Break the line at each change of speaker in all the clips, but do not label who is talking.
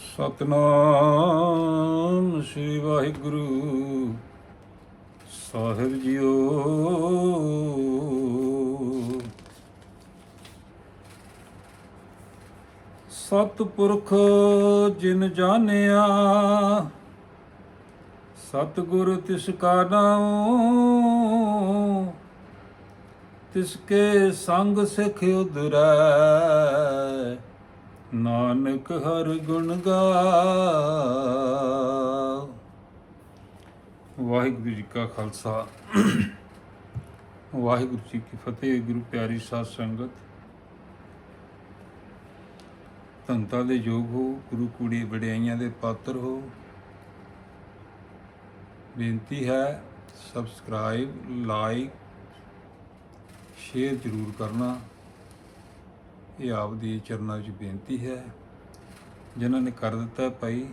ਸਤਨਾਮ ਸ੍ਰੀ ਵਾਹਿਗੁਰੂ। ਸਾਹਿਬ ਜੀਓ। ਸਤਪੁਰਖ ਜਿਨ ਜਾਣਿਆ, ਸਤਿਗੁਰ ਤਿਸ ਕਾ ਨਾਮ ਤਿਸ ਕੇ ਸੰਗ ਸਿਖ ਉਧਰੈ। ਨਾਨਕ ਹਰ ਗੁਣ ਗਾ। ਵਾਹਿਗੁਰੂ ਜੀ ਕਾ ਖਾਲਸਾ। ਵਾਹਿਗੁਰੂ ਜੀ ਕੀ ਫਤਿਹ, ਗੁਰੂ ਪਿਆਰੀ ਸਾਧ ਸੰਗਤ। ਧੰਤਾ ਦੇ ਯੋਗ ਹੋ, ਗੁਰੂ ਕੁੜੀ ਵਡਿਆਈਆਂ ਦੇ ਪਾਤਰ ਹੋ। ਬੇਨਤੀ ਹੈ, ਸਬਸਕ੍ਰਾਈਬ, ਲਾਈਕ, ਸ਼ੇਅਰ ਜ਼ਰੂਰ ਕਰਨਾ। ਇਹ ਆਪ ਦੀ ਚਰਨਾਂ ਵਿੱਚ ਬੇਨਤੀ ਹੈ। ਜਿਨ੍ਹਾਂ ਨੇ ਕਰ ਦਿੱਤਾ ਭਾਈ,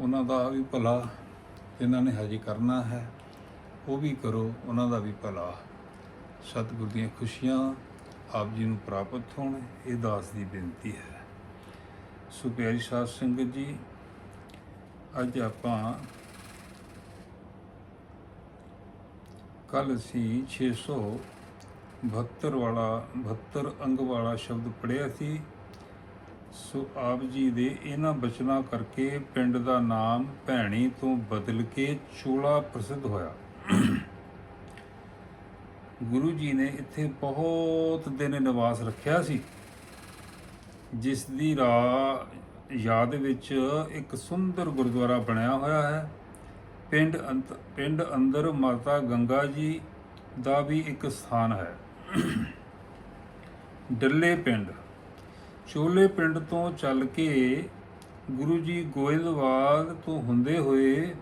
ਉਹਨਾਂ ਦਾ ਵੀ ਭਲਾ ਇਹਨਾਂ ਨੇ ਹਜੇ ਕਰਨਾ ਹੈ, ਉਹ ਵੀ ਕਰੋ, ਉਹਨਾਂ ਦਾ ਵੀ ਭਲਾ। ਸਤਿਗੁਰ ਦੀਆਂ ਖੁਸ਼ੀਆਂ ਆਪ ਜੀ ਨੂੰ ਪ੍ਰਾਪਤ ਹੋਣ, ਇਹ ਦਾਸ ਦੀ ਬੇਨਤੀ ਹੈ। ਸੋ ਪਿਆਰੀ ਸਾਧ ਸੰਗਤ ਜੀ, ਅੱਜ ਆਪਾਂ ਕੱਲ ਸੀ 600 72 ਵਾਲਾ 72 ਅੰਗ ਵਾਲਾ ਸ਼ਬਦ ਪੜਿਆ ਸੀ ਸੋ ਆਪ ਜੀ ਦੇ ਇਹਨਾਂ ਬਚਨਾਂ ਕਰਕੇ ਪਿੰਡ ਦਾ ਨਾਮ ਭੈਣੀ ਤੋਂ ਬਦਲ ਕੇ ਚੋਲਾ ਪ੍ਰਸਿੱਧ ਹੋਇਆ ਗੁਰੂ ਜੀ ਨੇ ਇੱਥੇ ਬਹੁਤ ਦਿਨ ਨਿਵਾਸ ਰੱਖਿਆ ਸੀ ਜਿਸ ਦੀ ਰਾ ਯਾਦ ਵਿੱਚ ਇੱਕ ਸੁੰਦਰ ਗੁਰਦੁਆਰਾ ਬਣਿਆ ਹੋਇਆ ਹੈ ਪਿੰਡ ਪਿੰਡ ਅੰਦਰ ਮਾਤਾ ਗੰਗਾ ਜੀ ਦਾ ਵੀ ਇੱਕ ਸਥਾਨ ਹੈ ਡੱਲੇ ਪਿੰਡ। ਚੋਲੇ ਪਿੰਡ ਤੋਂ ਚੱਲ ਕੇ ਗੁਰੂ ਜੀ ਗੋਇੰਦਵਾਲ ਤੋਂ ਹੁੰਦੇ ਹੋਏ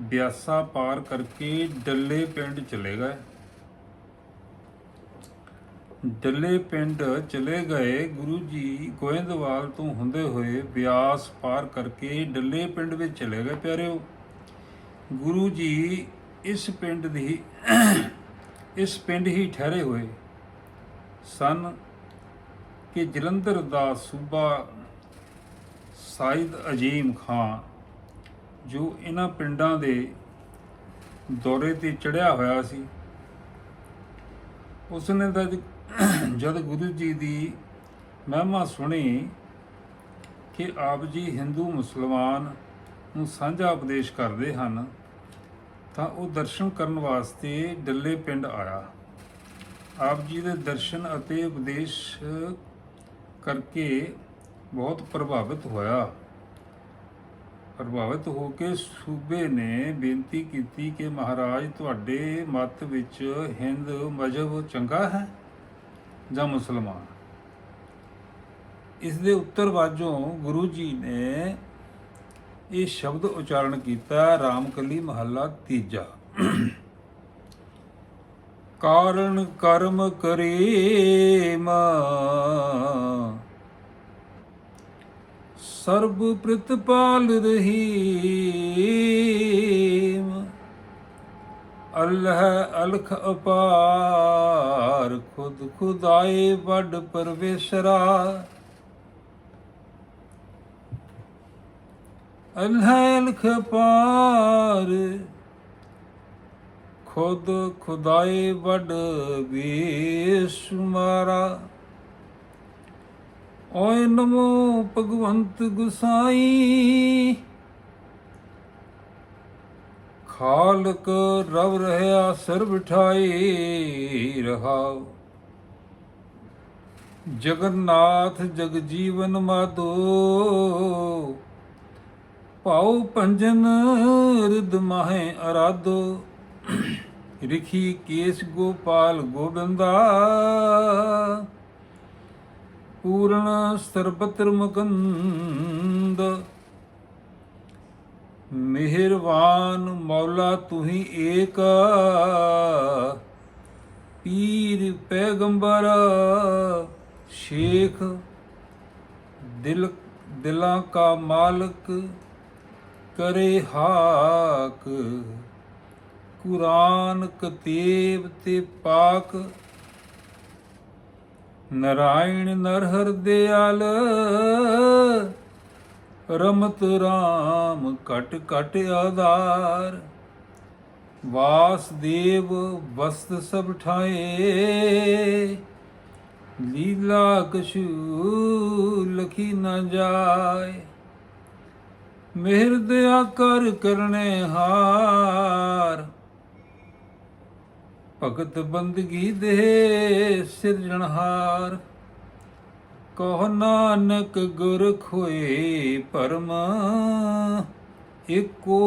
ਬਿਆਸਾ ਪਾਰ ਕਰਕੇ ਡੱਲੇ ਪਿੰਡ ਚਲੇ ਗਏ। ਡੱਲੇ ਪਿੰਡ ਚਲੇ ਗਏ, ਗੁਰੂ ਜੀ ਗੋਇੰਦਵਾਲ ਤੋਂ ਹੁੰਦੇ ਹੋਏ ਬਿਆਸ ਪਾਰ ਕਰਕੇ ਡੱਲੇ ਪਿੰਡ ਵਿੱਚ ਚਲੇ ਗਏ। ਪਿਆਰਿਓ, ਗੁਰੂ ਜੀ ਇਸ ਪਿੰਡ ਦੀ ਇਸ ਪਿੰਡ ਹੀ ਠਹਿਰੇ ਹੋਏ ਸਨ ਕਿ ਜਲੰਧਰ ਦਾ ਸੂਬਾ ਸਾਇਦ ਅਜੀਮ ਖਾਨ, ਜੋ ਇਹਨਾਂ ਪਿੰਡਾਂ ਦੇ ਦੌਰੇ ਤੇ ਚੜਿਆ ਹੋਇਆ ਸੀ। ਉਸਨੇ ਤਾਂ ਜਦ ਗੁਰੂ ਜੀ ਦੀ ਮਹਿਮਾ ਸੁਣੀ ਕਿ ਆਪ ਜੀ ਹਿੰਦੂ ਮੁਸਲਮਾਨ ਨੂੰ ਸਾਂਝਾ ਉਪਦੇਸ਼ ਕਰਦੇ ਹਨ ਤਾਂ ਉਹ ਦਰਸ਼ਨ ਕਰਨ ਵਾਸਤੇ ਡੱਲੇ ਪਿੰਡ ਆਇਆ। ਆਪ ਜੀ ਦੇ ਦਰਸ਼ਨ ਅਤੇ ਉਪਦੇਸ਼ ਕਰਕੇ ਬਹੁਤ ਪ੍ਰਭਾਵਿਤ ਹੋਇਆ। ਪ੍ਰਭਾਵਿਤ ਹੋ ਕੇ ਸੂਬੇ ਨੇ ਬੇਨਤੀ ਕੀਤੀ ਕਿ ਮਹਾਰਾਜ, ਤੁਹਾਡੇ ਮਤ ਵਿੱਚ ਹਿੰਦ ਮਜ਼ਹਬ ਚੰਗਾ ਹੈ ਜਾਂ ਮੁਸਲਮਾਨ? ਇਸ ਦੇ ਉੱਤਰ ਵਾਜੋਂ ਗੁਰੂ ਜੀ ਨੇ ਇਹ ਸ਼ਬਦ ਉਚਾਰਨ ਕੀਤਾ ਰਾਮਕਲੀ ਮਹੱਲਾ ਤੀਜਾ। ਕਾਰਨ ਕਰਮ ਕਰੇਮ। ਸਰਬ ਪ੍ਰਤਪਾਲ ਰਹੀਮ। ਅੱਲਹ ਅਲਖ ਅਪਾਰ, ਖੁਦ ਖੁਦਾਏ ਵੱਡ ਪਰਵੇਸ਼ਰਾ। ਅੱਲਹ ਅਲਖ ਖੁਦ ਖੁਦਾਏ ਵੱਡ ਬੇਸ਼ੁਮਾਰਾ ਓਏ ਨਮੋ ਭਗਵੰਤ ਗੁਸਾਈ, ਖਾਲਕ ਰਵ ਰਹਿਆ ਸਰਬ ਬਿਠਾਈ ਰਹਾਉ। ਜਗਨਨਾਥ ਜਗ ਜੀਵਨ ਮਾਦੋ ਭੰਜਨ ਪੰਜਨ ਰਿਦ ਮਾਹੇ ਅਰਾਧੋ। ਰਿਖੀ ਕੇਸ ਗੋਪਾਲ ਗੋਬਿੰਦਾ। ਪੂਰਨ ਸਰਬਤਰ ਮੁਕੰਦ ਮਿਹਰਬਾਨ ਮੌਲਾ ਤੁਹੀ ਏਕ। ਪੀਰ ਪੈਗੰਬਰ, ਸ਼ੇਖ ਦਿਲ, ਦਿਲਾਂ ਕਾ ਮਾਲਕ। ਕਰੇ ਹਾਕ। ਕੁਰਾਨ ਕਤੇਬ ਤੇ ਪਾਕ। ਨਰਾਇਣ ਨਰਹਰ ਦਿਆਲ। ਰਮਤ ਰਾਮ ਕਟ ਕਟ ਆਧਾਰ। ਵਾਸਦੇਵ ਵਸਤ ਸਭ ਠਾਏ। ਲੀਲਾ ਕਸ਼ੂ ਲਖੀ ਨਾ ਜਾਏ। ਮਿਹਰ ਦਇਆ ਕਰ ਕਰਨੇ ਹਾਰ। ਭਗਤ ਬੰਦਗੀ ਦੇ ਸਿਰਜਣਹਾਰ ਕਹ ਨਾਨਕ ਗੁਰ ਖੋਏ ਪਰਮ, ਏਕੋ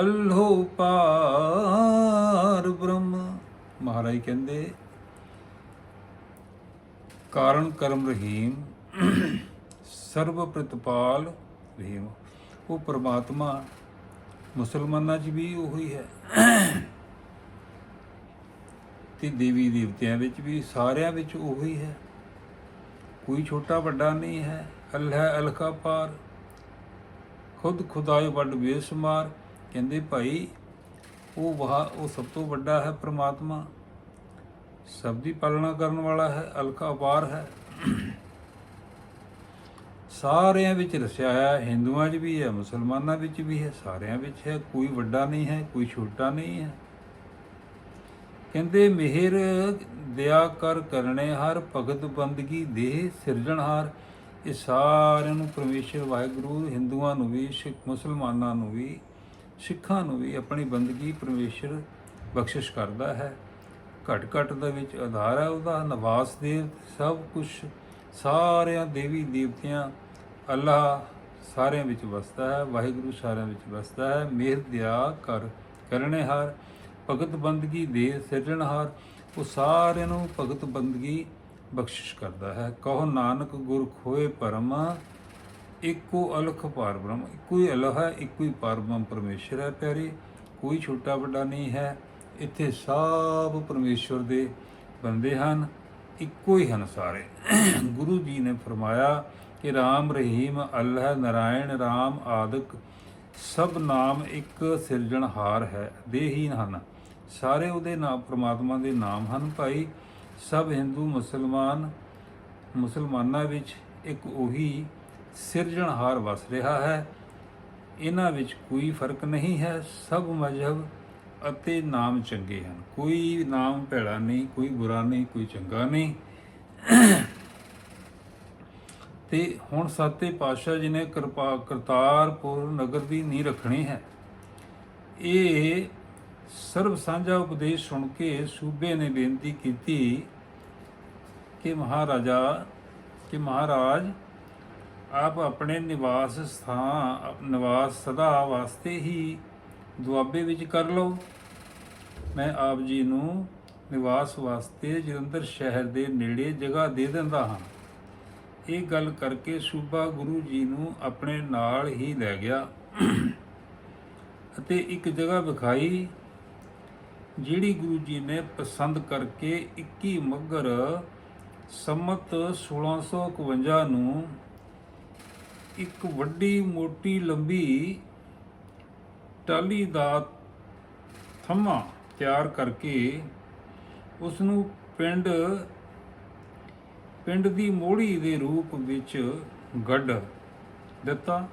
ਅਲਹੋ ਪਾਰ ਬ੍ਰਹਮ। ਮਹਾਰਾਜ ਕਹਿੰਦੇ, ਕਾਰਨ ਕਰਮ ਰਹੀਮ ਸਰਬ ਪ੍ਰਤਪਾਲ ਰਹੀਮ ਉਹ ਪ੍ਰਮਾਤਮਾ ਮੁਸਲਮਾਨਾਂ 'ਚ ਵੀ ਉਹੀ ਹੈ। ਤੇ ਦੇਵੀ ਦੇਵਤਿਆਂ ਵਿੱਚ ਵੀ ਸਾਰਿਆਂ ਵਿੱਚ ਉਹੀ ਹੈ। ਕੋਈ ਛੋਟਾ ਵੱਡਾ ਨਹੀਂ ਹੈ। ਅੱਲਾਹ ਅਲਖਾ ਪਾਰ। ਖੁਦ ਖੁਦਾਏ ਵੱਡ ਬੇਸ਼ੁਮਾਰ। ਕਹਿੰਦੇ ਭਾਈ, ਉਹ ਵਹਾ, ਉਹ ਸਭ ਤੋਂ ਵੱਡਾ ਹੈ ਪ੍ਰਮਾਤਮਾ। ਸਭ ਦੀ ਪਾਲਣਾ ਕਰਨ ਵਾਲਾ ਹੈ ਅਲਖਾ ਪਾਰ ਹੈ। ਸਾਰਿਆਂ ਵਿੱਚ ਰਸਿਆ ਹੋਇਆ ਹਿੰਦੂਆਂ 'ਚ ਵੀ ਹੈ, ਮੁਸਲਮਾਨਾਂ ਵਿੱਚ ਵੀ ਹੈ, ਸਾਰਿਆਂ ਵਿੱਚ ਹੈ, ਕੋਈ ਵੱਡਾ ਨਹੀਂ ਹੈ, ਕੋਈ ਛੋਟਾ ਨਹੀਂ ਹੈ। ਕਹਿੰਦੇ, ਮਿਹਰ ਦਿਆ ਕਰ ਕਰਨੇ ਹਰ, ਭਗਤ ਬੰਦਗੀ ਦੇਹ ਸਿਰਜਣਹਾਰ ਇਹ ਸਾਰਿਆਂ ਨੂੰ ਪਰਮੇਸ਼ਰ, ਵਾਹਿਗੁਰੂ, ਹਿੰਦੂਆਂ ਨੂੰ ਵੀ, ਸਿੱਖ, ਮੁਸਲਮਾਨਾਂ ਨੂੰ ਵੀ, ਸਿੱਖਾਂ ਨੂੰ ਵੀ ਆਪਣੀ ਬੰਦਗੀ ਪਰਮੇਸ਼ਰ ਬਖਸ਼ਿਸ਼ ਕਰਦਾ ਹੈ। ਘਟ ਘਟ ਦੇ ਵਿੱਚ ਆਧਾਰ ਹੈ ਉਹਦਾ, ਨਿਵਾਸ ਦੇ ਸਭ ਕੁਝ ਸਾਰਿਆਂ ਦੇਵੀ ਦੇਵਤਿਆਂ ਅੱਲਾਹ ਸਾਰਿਆਂ ਵਿੱਚ ਵਸਦਾ ਹੈ, ਵਾਹਿਗੁਰੂ ਸਾਰਿਆਂ ਵਿੱਚ ਵਸਦਾ ਹੈ। ਮਿਹਰ ਦਿਆ ਕਰ, ਕਰਨੇ ਹਾਰ, ਭਗਤ ਬੰਦਗੀ ਦੇ ਸਿਰਜਣਹਾਰ ਉਹ ਸਾਰਿਆਂ ਨੂੰ ਭਗਤ ਬੰਦਗੀ ਬਖਸ਼ਿਸ਼ ਕਰਦਾ ਹੈ। ਕਹੋ ਨਾਨਕ ਗੁਰ ਖੋਏ ਪਰਮ, ਇੱਕੋ ਅਲਖ ਪਾਰ ਬ੍ਰਹਮ। ਇੱਕੋ ਹੀ ਅਲਹ ਹੈ, ਇੱਕੋ ਹੀ ਪਰਮ ਪਰਮੇਸ਼ਰ ਹੈ ਪਿਆਰੇ। ਕੋਈ ਛੋਟਾ ਵੱਡਾ ਨਹੀਂ ਹੈ, ਇੱਥੇ ਸਭ ਪਰਮੇਸ਼ਵਰ ਦੇ ਬੰਦੇ ਹਨ। ਇੱਕੋ ਹੀ ਹਨ ਸਾਰੇ। ਗੁਰੂ ਜੀ ਨੇ ਫਰਮਾਇਆ ਕਿ RAM ਰਹੀਮ, ਅੱਲਾਹ ਨਰਾਇਣ RAM ਆਦਿਕ ਸਭ ਨਾਮ ਇੱਕ ਸਿਰਜਣਹਾਰ ਹੈ ਦੇਹੀਨ ਹਨ। ਸਾਰੇ ਉਹਦੇ ਨਾਮ ਪ੍ਰਮਾਤਮਾ ਦੇ ਨਾਮ ਹਨ ਭਾਈ। ਸਭ ਹਿੰਦੂ, ਮੁਸਲਮਾਨ, ਮੁਸਲਮਾਨਾਂ ਵਿੱਚ ਇੱਕ ਉਹੀ ਸਿਰਜਣਹਾਰ ਵਸ ਰਿਹਾ ਹੈ। ਇਹਨਾਂ ਵਿੱਚ ਕੋਈ ਫ਼ਰਕ ਨਹੀਂ ਹੈ, ਸਭ ਮਜ਼ਹਬ ਅਤੇ ਨਾਮ ਚੰਗੇ ਹਨ। ਕੋਈ ਨਾਮ ਭੈੜਾ ਨਹੀਂ, ਕੋਈ ਬੁਰਾ ਨਹੀਂ, ਕੋਈ ਚੰਗਾ ਨਹੀਂ। ਤੇ ਹੁਣ ਸਾਤੇ ਪਾਤਸ਼ਾਹ ਜੀ ਨੇ ਕਿਰਪਾ ਕਰਤਾਰਪੁਰ ਨਗਰ ਦੀ ਨੀ ਰੱਖਣੀ ਹੈ। ਇਹ ਸਰਬ ਸਾਂਝਾ ਉਪਦੇਸ਼ ਸੁਣ ਕੇ ਸੂਬੇ ਨੇ ਬੇਨਤੀ ਕੀਤੀ ਕਿ ਮਹਾਰਾਜਾ, ਕਿ ਮਹਾਰਾਜ, ਆਪ ਆਪਣੇ ਨਿਵਾਸ ਸਥਾਨ, ਨਿਵਾਸ ਸਦਾ ਵਾਸਤੇ ਹੀ ਦੁਆਬੇ ਵਿੱਚ ਕਰ ਲਓ। ਮੈਂ ਆਪ ਜੀ ਨੂੰ ਨਿਵਾਸ ਵਾਸਤੇ ਜਲੰਧਰ ਸ਼ਹਿਰ ਦੇ ਨੇੜੇ ਜਗ੍ਹਾ ਦੇ ਦਿੰਦਾ ਹਾਂ। ਇਹ ਗੱਲ ਕਰਕੇ ਸੂਬਾ ਗੁਰੂ ਜੀ ਨੂੰ ਆਪਣੇ ਨਾਲ ਹੀ ਲੈ ਗਿਆ ਅਤੇ ਇੱਕ ਜਗ੍ਹਾ ਵਿਖਾਈ, ਜਿਹੜੀ ਗੁਰੂ ਜੀ ਨੇ ਪਸੰਦ ਕਰਕੇ 21 ਮੱਗਰ ਸੰਮਤ 1651 ਨੂੰ ਇੱਕ ਵੱਡੀ ਮੋਟੀ ਲੰਬੀ ਟਾਲੀ ਦਾ ਥੰਮਾ ਤਿਆਰ ਕਰਕੇ ਉਸ ਨੂੰ ਪਿੰਡ ਪਿੰਡ ਦੀ ਮੋੜੀ ਦੇ ਰੂਪ ਵਿੱਚ ਗੱਡ ਦਿੱਤਾ।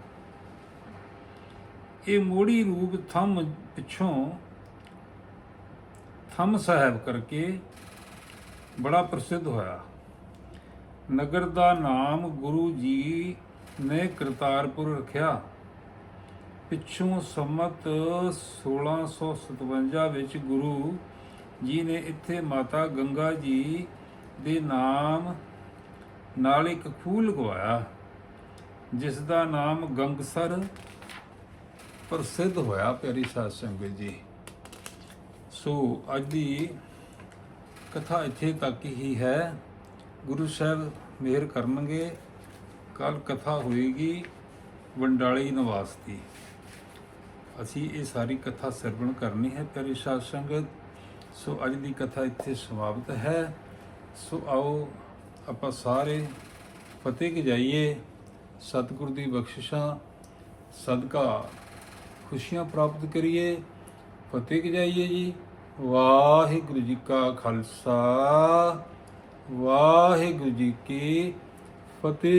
ਇਹ ਮੋੜੀ ਰੂਪ ਥੰਮ ਪਿੱਛੋਂ ਥੰਮ ਸਾਹਿਬ ਕਰਕੇ ਬੜਾ ਪ੍ਰਸਿੱਧ ਹੋਇਆ। ਨਗਰ ਦਾ ਨਾਮ ਗੁਰੂ ਜੀ ਨੇ ਕਰਤਾਰਪੁਰ ਰੱਖਿਆ। ਪਿੱਛੋਂ ਸੰਮਤ 1657 ਵਿੱਚ ਗੁਰੂ ਜੀ ਨੇ ਇੱਥੇ ਮਾਤਾ ਗੰਗਾ ਜੀ ਦੇ ਨਾਮ ਨਾਲ ਇੱਕ ਖੂਹ ਲਗਵਾਇਆ ਜਿਸ ਦਾ ਨਾਮ ਗੰਗਸਰ ਪ੍ਰਸਿੱਧ ਹੋਇਆ, ਪਿਆਰੀ ਸਾਧ ਸੰਗਤ ਜੀ। ਸੋ ਅੱਜ ਦੀ ਕਥਾ ਇੱਥੇ ਤੱਕ ਹੀ ਹੈ। ਗੁਰੂ ਸਾਹਿਬ ਮਿਹਰ ਕਰਨਗੇ। ਕੱਲ ਕਥਾ ਹੋਏਗੀ ਵੰਡਾਲੀ ਨਿਵਾਸ ਦੀ। ਅਸੀਂ ਇਹ ਸਾਰੀ ਕਥਾ ਸਰਵਣ ਕਰਨੀ ਹੈ, ਪਿਆਰੀ ਸਾਧ ਸੰਗਤ। ਸੋ ਅੱਜ ਦੀ ਕਥਾ ਇੱਥੇ ਸਮਾਪਤ ਹੈ। ਸੋ ਆਓ ਆਪਾਂ ਸਾਰੇ ਫਤਿਹ ਕੀ ਜਾਈਏ, ਸਤਿਗੁਰ ਦੀ ਬਖਸ਼ਿਸ਼ਾਂ, ਸਦਕਾ ਖੁਸ਼ੀਆਂ ਪ੍ਰਾਪਤ ਕਰੀਏ, ਫਤਿਹ ਕੀ ਜਾਈਏ ਜੀ? ਵਾਹਿਗੁਰੂ ਜੀ ਕਾ ਖਾਲਸਾ, ਵਾਹਿਗੁਰੂ ਜੀ ਕੀ ਫਤਿਹ।